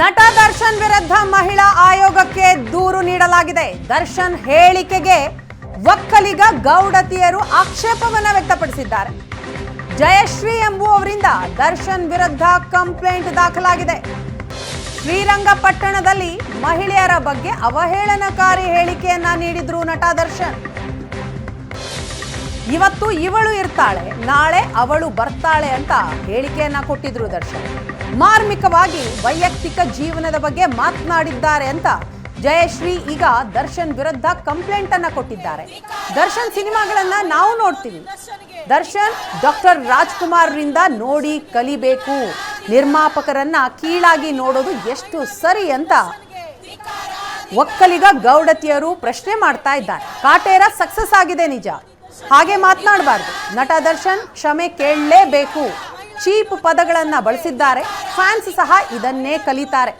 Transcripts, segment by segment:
ನಟ ದರ್ಶನ್ ವಿರುದ್ಧ ಮಹಿಳಾ ಆಯೋಗಕ್ಕೆ ದೂರು ನೀಡಲಾಗಿದೆ. ದರ್ಶನ್ ಹೇಳಿಕೆಗೆ ಒಕ್ಕಲಿಗ ಗೌಡತಿಯರು ಆಕ್ಷೇಪವನ್ನ ವ್ಯಕ್ತಪಡಿಸಿದ್ದಾರೆ. ಜಯಶ್ರೀ ಎಂಬುವವರಿಂದ ದರ್ಶನ್ ವಿರುದ್ಧ ಕಂಪ್ಲೇಂಟ್ ದಾಖಲಾಗಿದೆ. ಶ್ರೀರಂಗಪಟ್ಟಣದಲ್ಲಿ ಮಹಿಳೆಯರ ಬಗ್ಗೆ ಅವಹೇಳನಕಾರಿ ಹೇಳಿಕೆಯನ್ನ ನೀಡಿದ್ರು ನಟ ದರ್ಶನ್. ಇವತ್ತು ಇವಳು ಇರ್ತಾಳೆ, ನಾಳೆ ಅವಳು ಬರ್ತಾಳೆ ಅಂತ ಹೇಳಿಕೆಯನ್ನ ಕೊಟ್ಟಿದ್ರು ದರ್ಶನ್. ಮಾರ್ಮಿಕವಾಗಿ ವೈಯಕ್ತಿಕ ಜೀವನದ ಬಗ್ಗೆ ಮಾತನಾಡಿದ್ದಾರೆ ಅಂತ ಜಯಶ್ರೀ ಈಗ ದರ್ಶನ್ ವಿರುದ್ಧ ಕಂಪ್ಲೇಂಟ್ ಅನ್ನ ಕೊಟ್ಟಿದ್ದಾರೆ. ದರ್ಶನ್ ಸಿನಿಮಾಗಳನ್ನ ನಾವು ನೋಡ್ತೀವಿ. ದರ್ಶನ್ ಡಾಕ್ಟರ್ ರಾಜ್ಕುಮಾರ್ ರಿಂದ ನೋಡಿ ಕಲಿಬೇಕು. ನಿರ್ಮಾಪಕರನ್ನ ಕೀಳಾಗಿ ನೋಡೋದು ಎಷ್ಟು ಸರಿ ಅಂತ ಒಕ್ಕಲಿಗ ಗೌಡತಿಯರು ಪ್ರಶ್ನೆ ಮಾಡ್ತಾ ಇದ್ದಾರೆ. ಕಾಟೇರ ಸಕ್ಸಸ್ ಆಗಿದೆ ನಿಜ. ಹಾಗೆ ಮಾತನಾಡಬಾರ್ದು. ನಟ ದರ್ಶನ್ ಕ್ಷಮೆ ಕೇಳಲೇಬೇಕು. ಚೀಪ್ ಪದಗಳನ್ನು ಬಳಸಿದ್ದಾರೆ. ಫ್ಯಾನ್ಸ್ ಸಹ ಇದನ್ನೇ ಕಲಿತಾರೆ.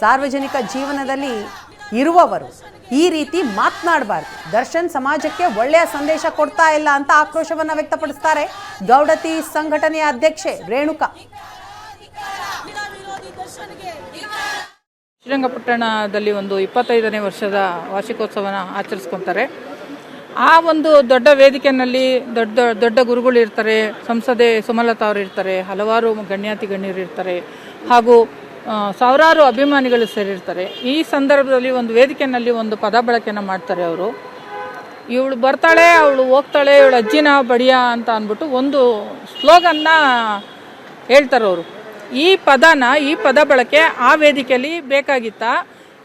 ಸಾರ್ವಜನಿಕ ಜೀವನದಲ್ಲಿ ಇರುವವರು ಈ ರೀತಿ ಮಾತನಾಡಬಾರ್ದು. ದರ್ಶನ್ ಸಮಾಜಕ್ಕೆ ಒಳ್ಳೆಯ ಸಂದೇಶ ಕೊಡ್ತಾ ಇಲ್ಲ ಅಂತ ಆಕ್ರೋಶವನ್ನ ವ್ಯಕ್ತಪಡಿಸ್ತಾರೆ ಗೌಡತಿ ಸಂಘಟನೆಯ ಅಧ್ಯಕ್ಷೆ ರೇಣುಕಾ. ಶ್ರೀರಂಗಪಟ್ಟಣದಲ್ಲಿ ಒಂದು ಇಪ್ಪತ್ತೈದನೇ ವರ್ಷದ ವಾರ್ಷಿಕೋತ್ಸವನ ಆಚರಿಸ್ಕೊತಾರೆ. ಆ ಒಂದು ದೊಡ್ಡ ವೇದಿಕೆಯಲ್ಲಿ ದೊಡ್ಡ ದೊಡ್ಡ ಗುರುಗಳು ಇರ್ತಾರೆ. ಸಂಸದೆ ಸುಮಲತಾ ಅವರು ಇರ್ತಾರೆ. ಹಲವಾರು ಗಣ್ಯಾತಿ ಗಣ್ಯರು ಇರ್ತಾರೆ. ಹಾಗೂ ಸಾವಿರಾರು ಅಭಿಮಾನಿಗಳು ಸೇರಿರ್ತಾರೆ ಈ ಸಂದರ್ಭದಲ್ಲಿ ಒಂದು ವೇದಿಕೆಯಲ್ಲಿ ಒಂದು ಪದ ಬಳಕೆಯನ್ನು ಮಾಡ್ತಾರೆ ಅವರು. ಇವಳು ಬರ್ತಾಳೆ, ಅವಳು ಹೋಗ್ತಾಳೆ, ಇವಳು ಅಜ್ಜಿನ ಬಡಿಯ ಅಂತ ಅಂದ್ಬಿಟ್ಟು ಒಂದು ಸ್ಲೋಗನ್ನ ಹೇಳ್ತಾರೆ ಅವರು. ಈ ಪದನ, ಈ ಪದ ಬಳಕೆ ಆ ವೇದಿಕೆಯಲ್ಲಿ ಬೇಕಾಗಿತ್ತಾ?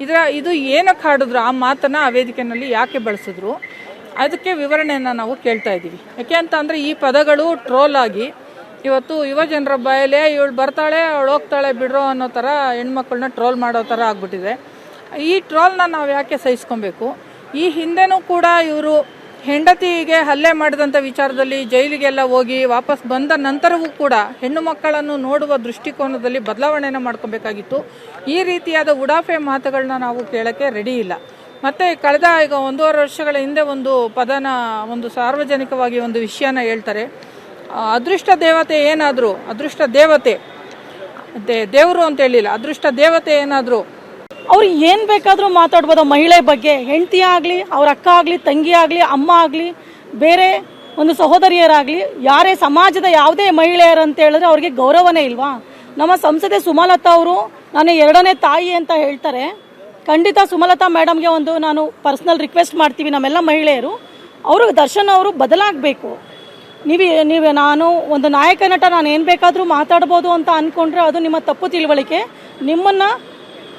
ಇದರ, ಇದು ಏನಕ್ಕೆ ಹಾಡಿದ್ರು? ಆ ಮಾತನ್ನ ಆ ವೇದಿಕೆಯಲ್ಲಿ ಯಾಕೆ ಬಳಸಿದ್ರು? ಅದಕ್ಕೆ ವಿವರಣೆಯನ್ನು ನಾವು ಕೇಳ್ತಾ ಇದ್ದೀವಿ. ಯಾಕೆ ಅಂತ ಅಂದರೆ ಈ ಪದಗಳು ಟ್ರೋಲ್ ಆಗಿ ಇವತ್ತು ಯುವ ಜನರ ಬಾಯಲ್ಲೇ ಇವಳು ಬರ್ತಾಳೆ, ಅವಳು ಹೋಗ್ತಾಳೆ ಬಿಡ್ರೋ ಅನ್ನೋ ಥರ ಹೆಣ್ಮಕ್ಳನ್ನ ಟ್ರೋಲ್ ಮಾಡೋ ಥರ ಆಗ್ಬಿಟ್ಟಿದೆ. ಈ ಟ್ರೋಲ್ನ ನಾವು ಯಾಕೆ ಸಹಿಸ್ಕೊಬೇಕು? ಈ ಹಿಂದೆನೂ ಕೂಡ ಇವರು ಹೆಂಡತಿಗೆ ಹಲ್ಲೆ ಮಾಡಿದಂಥ ವಿಚಾರದಲ್ಲಿ ಜೈಲಿಗೆಲ್ಲ ಹೋಗಿ ವಾಪಸ್ ಬಂದ ನಂತರವೂ ಕೂಡ ಹೆಣ್ಣು ಮಕ್ಕಳನ್ನು ನೋಡುವ ದೃಷ್ಟಿಕೋನದಲ್ಲಿ ಬದಲಾವಣೆಯನ್ನು ಮಾಡ್ಕೋಬೇಕಾಗಿತ್ತು. ಈ ರೀತಿಯಾದ ಉಡಾಫೆ ಮಾತುಗಳನ್ನ ನಾವು ಕೇಳೋಕ್ಕೆ ರೆಡಿ ಇಲ್ಲ. ಮತ್ತೆ ಕಳೆದ ಈಗ ಒಂದೂವರೆ ವರ್ಷಗಳ ಹಿಂದೆ ಒಂದು ಪದನ, ಒಂದು ಸಾರ್ವಜನಿಕವಾಗಿ ಒಂದು ವಿಷಯನ ಹೇಳ್ತಾರೆ. ಅದೃಷ್ಟ ದೇವತೆ ಏನಾದರೂ, ಅದೃಷ್ಟ ದೇವತೆ ದೇವರು ಅಂತ ಹೇಳಿಲ್ಲ, ಅದೃಷ್ಟ ದೇವತೆ ಏನಾದರೂ. ಅವ್ರು ಏನು ಬೇಕಾದರೂ ಮಾತಾಡ್ಬೋದು, ಮಹಿಳೆ ಬಗ್ಗೆ. ಹೆಂಡತಿ ಆಗಲಿ, ಅವ್ರ ಅಕ್ಕ ಆಗಲಿ, ತಂಗಿ ಆಗಲಿ, ಅಮ್ಮ ಆಗಲಿ, ಬೇರೆ ಒಂದು ಸಹೋದರಿಯರಾಗಲಿ, ಯಾರೇ ಸಮಾಜದ ಯಾವುದೇ ಮಹಿಳೆಯರು ಅಂತ ಹೇಳಿದ್ರೆ ಅವ್ರಿಗೆ ಗೌರವನೇ ಇಲ್ವಾ? ನಮ್ಮ ಸಂಸದೆ ಸುಮಲತಾ ಅವರು, ನಾನು ಎರಡನೇ ತಾಯಿ ಅಂತ ಹೇಳ್ತಾರೆ. ಖಂಡಿತ ಸುಮಲತಾ ಮೇಡಮ್ಗೆ ಒಂದು ನಾನು ಪರ್ಸ್ನಲ್ ರಿಕ್ವೆಸ್ಟ್ ಮಾಡ್ತೀವಿ ನಮ್ಮೆಲ್ಲ ಮಹಿಳೆಯರು. ಅವರು ದರ್ಶನ್ ಅವರು ಬದಲಾಗಬೇಕು. ನೀವು ನೀವು ನಾನು ಒಂದು ನಾಯಕ ನಟ ನಾನು ಏನು ಬೇಕಾದರೂ ಮಾತಾಡ್ಬೋದು ಅಂತ ಅಂದ್ಕೊಂಡ್ರೆ ಅದು ನಿಮ್ಮ ತಪ್ಪು ತಿಳುವಳಿಕೆ. ನಿಮ್ಮನ್ನು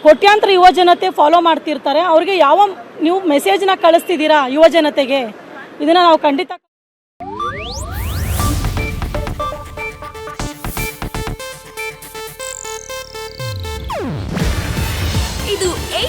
ಕೋಟ್ಯಾಂತರ ಯುವ ಜನತೆ ಫಾಲೋ ಮಾಡ್ತಿರ್ತಾರೆ. ಅವ್ರಿಗೆ ಯಾವ ನೀವು ಮೆಸೇಜ್ನ ಕಳಿಸ್ತಿದ್ದೀರಾ ಯುವ ಜನತೆಗೆ? ಇದನ್ನು ನಾವು ಖಂಡಿತ